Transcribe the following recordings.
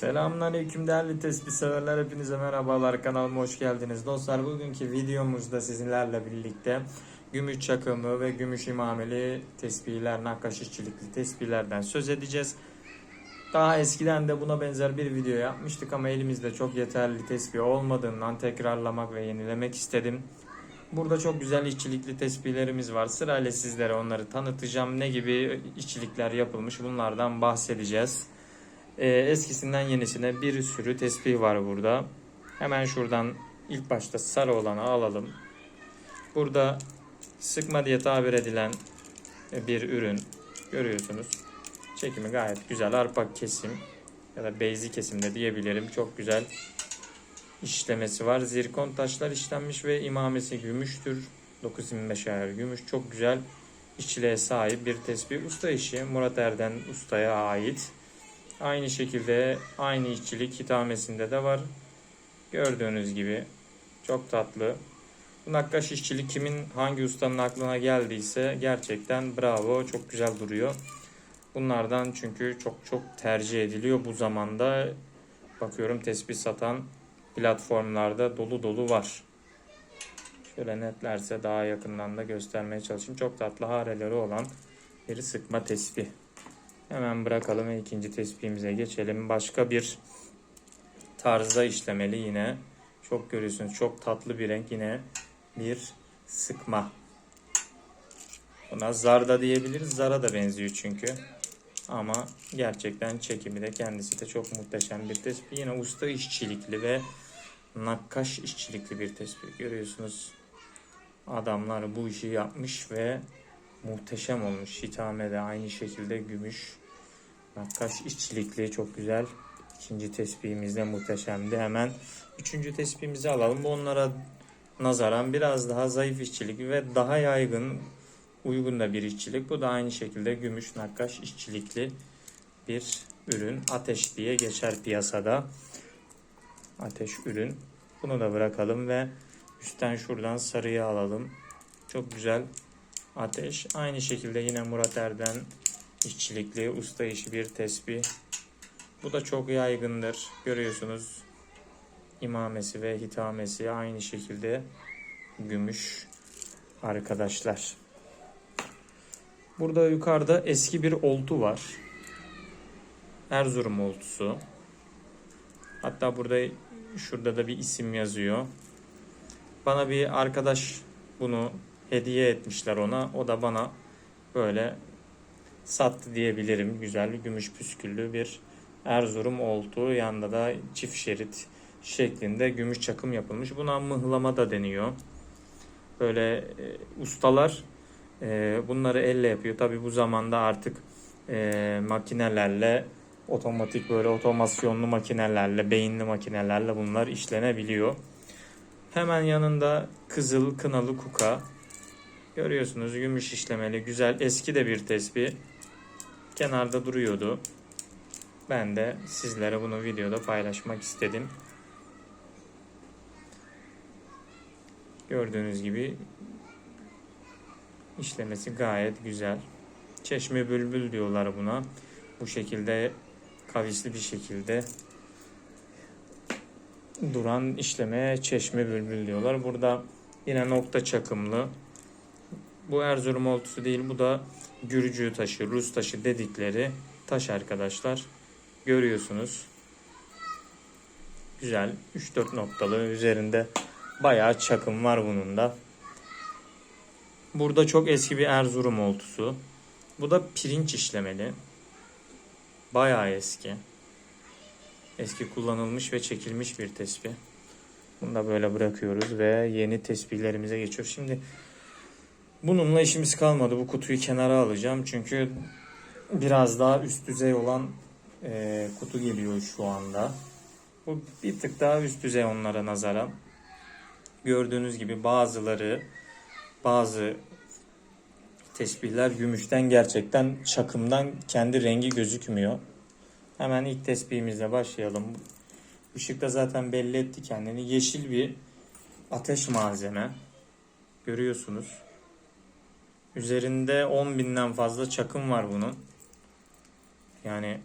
Selamünaleyküm değerli tespih severler hepinize merhabalar kanalıma hoş geldiniz dostlar bugünkü videomuzda sizinlerle birlikte gümüş çakımı ve gümüş imameli tespihler nakkaş işçilikli tespihlerden söz edeceğiz daha eskiden de buna benzer bir video yapmıştık ama elimizde çok yeterli tespih olmadığından tekrarlamak ve yenilemek istedim Burada çok güzel işçilikli tespihlerimiz var. Sırayla sizlere onları tanıtacağım. Ne gibi işçilikler yapılmış bunlardan bahsedeceğiz. Ee, eskisinden yenisine bir sürü tespih var burada. Hemen şuradan ilk başta sarı olanı alalım. Burada sıkma diye tabir edilen bir ürün görüyorsunuz. Çekimi gayet güzel. Arpa kesim ya da beyzi kesimde diyebilirim. Çok güzel işlemesi var. Zirkon taşlar işlenmiş ve imamesi gümüştür. 925 ayar gümüş. Çok güzel işçiliğe sahip bir tespih. Usta işi Murat Erden ustaya ait. Aynı şekilde aynı işçilik hitamesinde de var. Gördüğünüz gibi çok tatlı. Bu nakkaş işçilik kimin hangi ustanın aklına geldiyse gerçekten bravo çok güzel duruyor. Bunlardan çünkü çok çok tercih ediliyor bu zamanda. Bakıyorum tespih satan platformlarda dolu dolu var. Şöyle netlerse daha yakından da göstermeye çalışayım. Çok tatlı hareleri olan bir sıkma tespih. Hemen bırakalım ve ikinci tespihimize geçelim. Başka bir tarzda işlemeli yine. Çok görüyorsunuz çok tatlı bir renk yine bir sıkma. Buna zarda diyebiliriz. Zara da benziyor çünkü. Ama gerçekten çekimi de kendisi de çok muhteşem bir tespih. Yine usta işçilikli ve nakkaş işçilikli bir tespih. Görüyorsunuz adamlar bu işi yapmış ve muhteşem olmuş. Hitame de aynı şekilde gümüş. Nakkaş işçilikli çok güzel. İkinci tespihimiz de muhteşemdi. Hemen üçüncü tespihimizi alalım. Bu onlara nazaran biraz daha zayıf işçilik ve daha yaygın uygun da bir işçilik. Bu da aynı şekilde gümüş nakkaş işçilikli bir ürün. Ateş diye geçer piyasada. Ateş ürün. Bunu da bırakalım ve üstten şuradan sarıyı alalım. Çok güzel ateş. Aynı şekilde yine Murat Erden işçilikli usta işi bir tesbih. Bu da çok yaygındır. Görüyorsunuz imamesi ve hitamesi aynı şekilde gümüş arkadaşlar. Burada yukarıda eski bir oltu var. Erzurum oltusu. Hatta burada şurada da bir isim yazıyor. Bana bir arkadaş bunu hediye etmişler ona. O da bana böyle sattı diyebilirim. Güzel gümüş püsküllü bir Erzurum oltu. Yanında da çift şerit şeklinde gümüş çakım yapılmış. Buna mıhlama da deniyor. Böyle e, ustalar e, bunları elle yapıyor. Tabi bu zamanda artık e, makinelerle otomatik böyle otomasyonlu makinelerle, beyinli makinelerle bunlar işlenebiliyor. Hemen yanında kızıl kınalı kuka. Görüyorsunuz gümüş işlemeli güzel eski de bir tespih. Kenarda duruyordu. Ben de sizlere bunu videoda paylaşmak istedim. Gördüğünüz gibi işlemesi gayet güzel. Çeşme bülbül diyorlar buna. Bu şekilde kavisli bir şekilde duran işlemeye çeşme bülbül diyorlar. Burada yine nokta çakımlı. Bu Erzurum oltusu değil bu da Gürcü taşı, Rus taşı dedikleri taş arkadaşlar. Görüyorsunuz. Güzel 3-4 noktalı üzerinde bayağı çakım var bunun da. Burada çok eski bir Erzurum oltusu. Bu da pirinç işlemeli. Bayağı eski. Eski kullanılmış ve çekilmiş bir tespih. Bunu da böyle bırakıyoruz ve yeni tespihlerimize geçiyoruz. Şimdi bununla işimiz kalmadı. Bu kutuyu kenara alacağım. Çünkü biraz daha üst düzey olan e, kutu geliyor şu anda. Bu bir tık daha üst düzey onlara nazaran. Gördüğünüz gibi bazıları bazı tesbihler gümüşten gerçekten çakımdan kendi rengi gözükmüyor. Hemen ilk tesbihimizle başlayalım. Işıkta zaten belli etti kendini. Yeşil bir ateş malzeme. Görüyorsunuz. Üzerinde 10 binden fazla çakım var bunun. Yani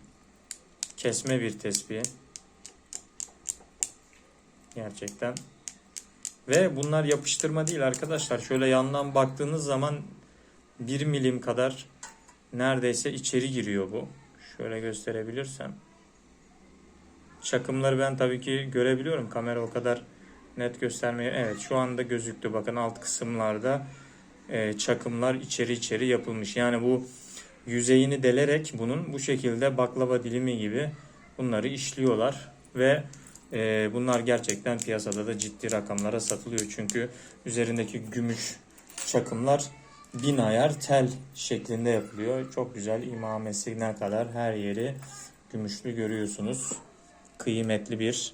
kesme bir tesbih. Gerçekten. Ve bunlar yapıştırma değil arkadaşlar. Şöyle yandan baktığınız zaman 1 milim kadar neredeyse içeri giriyor bu. Şöyle gösterebilirsem. Çakımları ben tabii ki görebiliyorum. Kamera o kadar net göstermeye. Evet şu anda gözüktü. Bakın alt kısımlarda çakımlar içeri içeri yapılmış. Yani bu yüzeyini delerek bunun bu şekilde baklava dilimi gibi bunları işliyorlar ve e, bunlar gerçekten piyasada da ciddi rakamlara satılıyor. Çünkü üzerindeki gümüş çakımlar bin ayar tel şeklinde yapılıyor. Çok güzel imamesine kadar her yeri gümüşlü görüyorsunuz. Kıymetli bir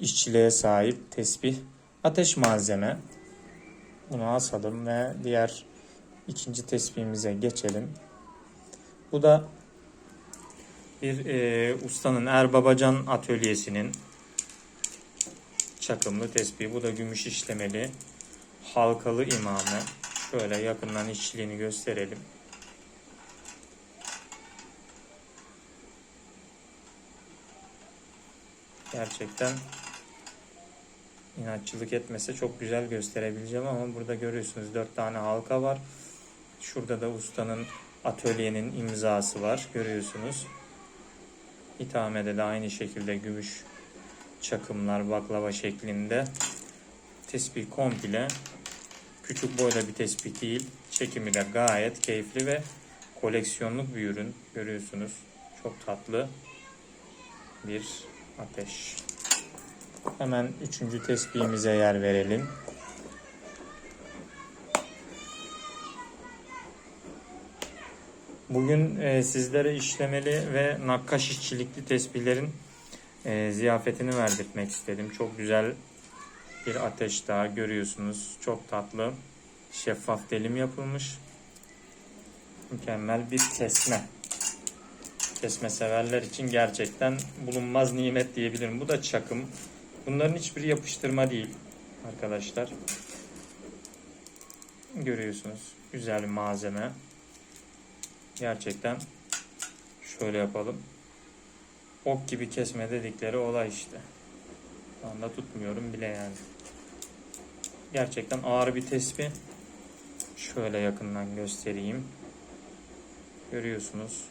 işçiliğe sahip tesbih. Ateş malzeme. Bunu asalım ve diğer ikinci tesbihimize geçelim. Bu da bir e, ustanın Erbabacan atölyesinin çakımlı tespihi. Bu da gümüş işlemeli halkalı imame. Şöyle yakından işçiliğini gösterelim. Gerçekten inatçılık etmese çok güzel gösterebileceğim ama burada görüyorsunuz dört tane halka var. Şurada da ustanın atölyenin imzası var görüyorsunuz. İthame'de de aynı şekilde gümüş çakımlar baklava şeklinde. Tespih komple küçük boyda bir tespih değil. Çekimi de gayet keyifli ve koleksiyonluk bir ürün görüyorsunuz. Çok tatlı bir ateş. Hemen üçüncü tespihimize yer verelim. Bugün e, sizlere işlemeli ve nakkaş işçilikli tesbihlerin e, ziyafetini verdirtmek istedim. Çok güzel bir ateş daha görüyorsunuz. Çok tatlı. Şeffaf delim yapılmış. Mükemmel bir kesme. Kesme severler için gerçekten bulunmaz nimet diyebilirim. Bu da çakım. Bunların hiçbiri yapıştırma değil arkadaşlar. Görüyorsunuz. Güzel bir malzeme. Gerçekten şöyle yapalım. Ok gibi kesme dedikleri olay işte. Şu anda tutmuyorum bile yani. Gerçekten ağır bir tespih. Şöyle yakından göstereyim. Görüyorsunuz.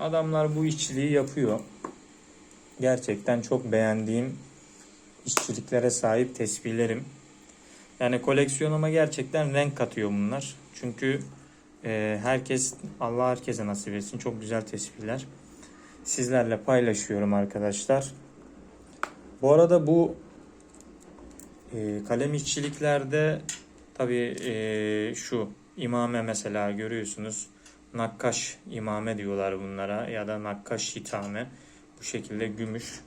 Adamlar bu işçiliği yapıyor. Gerçekten çok beğendiğim işçiliklere sahip tesbihlerim. Yani koleksiyonuma gerçekten renk katıyor bunlar. Çünkü e, herkes Allah herkese nasip etsin. Çok güzel tesbihler. Sizlerle paylaşıyorum arkadaşlar. Bu arada bu e, kalem işçiliklerde tabi e, şu imame mesela görüyorsunuz. Nakkaş imame diyorlar bunlara ya da nakkaş hitame. Bu şekilde gümüş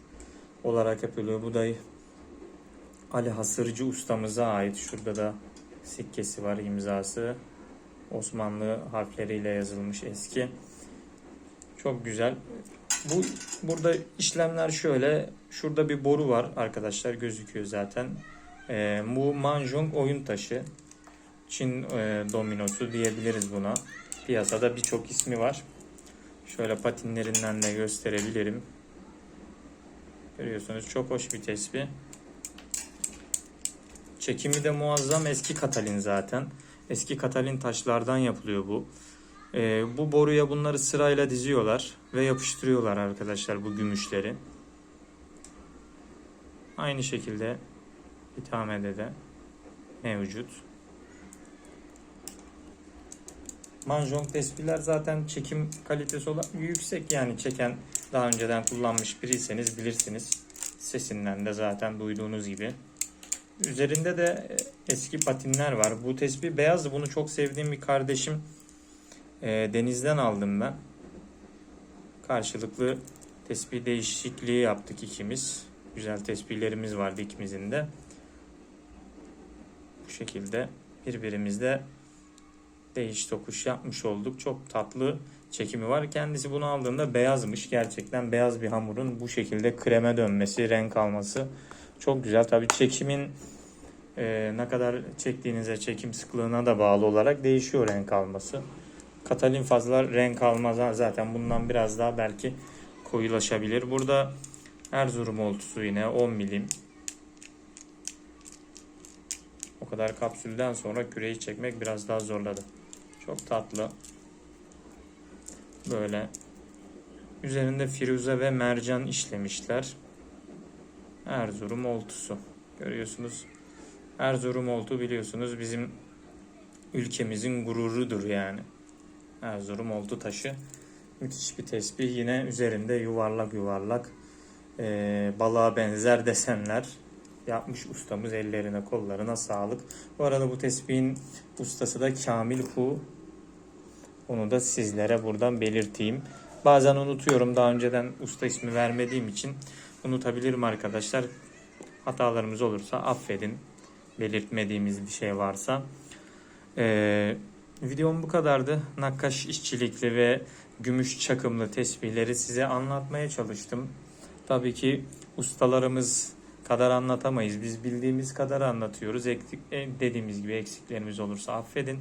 olarak yapılıyor. Bu da Ali Hasırcı ustamıza ait. Şurada da sikkesi var imzası. Osmanlı harfleriyle yazılmış eski. Çok güzel. Bu burada işlemler şöyle. Şurada bir boru var arkadaşlar gözüküyor zaten. E, bu Manjong oyun taşı. Çin e, dominosu diyebiliriz buna. Piyasada birçok ismi var. Şöyle patinlerinden de gösterebilirim. Görüyorsunuz çok hoş bir tespih. Çekimi de muazzam eski katalin zaten. Eski katalin taşlardan yapılıyor bu. Ee, bu boruya bunları sırayla diziyorlar ve yapıştırıyorlar arkadaşlar bu gümüşleri. Aynı şekilde ithamede de mevcut. Manjong tespihler zaten çekim kalitesi olarak yüksek yani çeken daha önceden kullanmış biriyseniz bilirsiniz. Sesinden de zaten duyduğunuz gibi. Üzerinde de eski patinler var. Bu tespih beyazdı. Bunu çok sevdiğim bir kardeşim e, denizden aldım ben. Karşılıklı tespih değişikliği yaptık ikimiz. Güzel tespihlerimiz vardı ikimizin de. Bu şekilde birbirimizle değiş tokuş yapmış olduk. Çok tatlı çekimi var. Kendisi bunu aldığında beyazmış. Gerçekten beyaz bir hamurun bu şekilde kreme dönmesi, renk alması çok güzel. Tabii çekimin e, ne kadar çektiğinize, çekim sıklığına da bağlı olarak değişiyor renk alması. Katalin fazla renk almaz zaten bundan biraz daha belki koyulaşabilir. Burada Erzurum oltusu yine 10 milim. O kadar kapsülden sonra küreyi çekmek biraz daha zorladı. Çok tatlı. Böyle üzerinde firuze ve mercan işlemişler. Erzurum oltusu. Görüyorsunuz. Erzurum oltu biliyorsunuz bizim ülkemizin gururudur yani. Erzurum oltu taşı. Müthiş bir tesbih. Yine üzerinde yuvarlak yuvarlak eee balığa benzer desenler yapmış ustamız. Ellerine kollarına sağlık. Bu arada bu tesbihin ustası da Kamil Hu. Onu da sizlere buradan belirteyim. Bazen unutuyorum. Daha önceden usta ismi vermediğim için unutabilirim arkadaşlar. Hatalarımız olursa affedin. Belirtmediğimiz bir şey varsa. Ee, videom bu kadardı. Nakkaş işçilikli ve gümüş çakımlı tesbihleri size anlatmaya çalıştım. Tabii ki ustalarımız kadar anlatamayız. Biz bildiğimiz kadar anlatıyoruz. Eksik, e, dediğimiz gibi eksiklerimiz olursa affedin.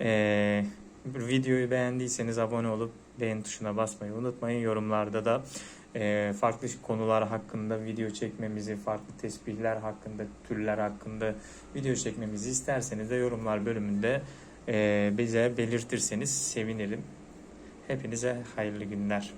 Ee, videoyu beğendiyseniz abone olup beğen tuşuna basmayı unutmayın. Yorumlarda da e, farklı konular hakkında video çekmemizi, farklı tesbihler hakkında, türler hakkında video çekmemizi isterseniz de yorumlar bölümünde e, bize belirtirseniz sevinirim. Hepinize hayırlı günler.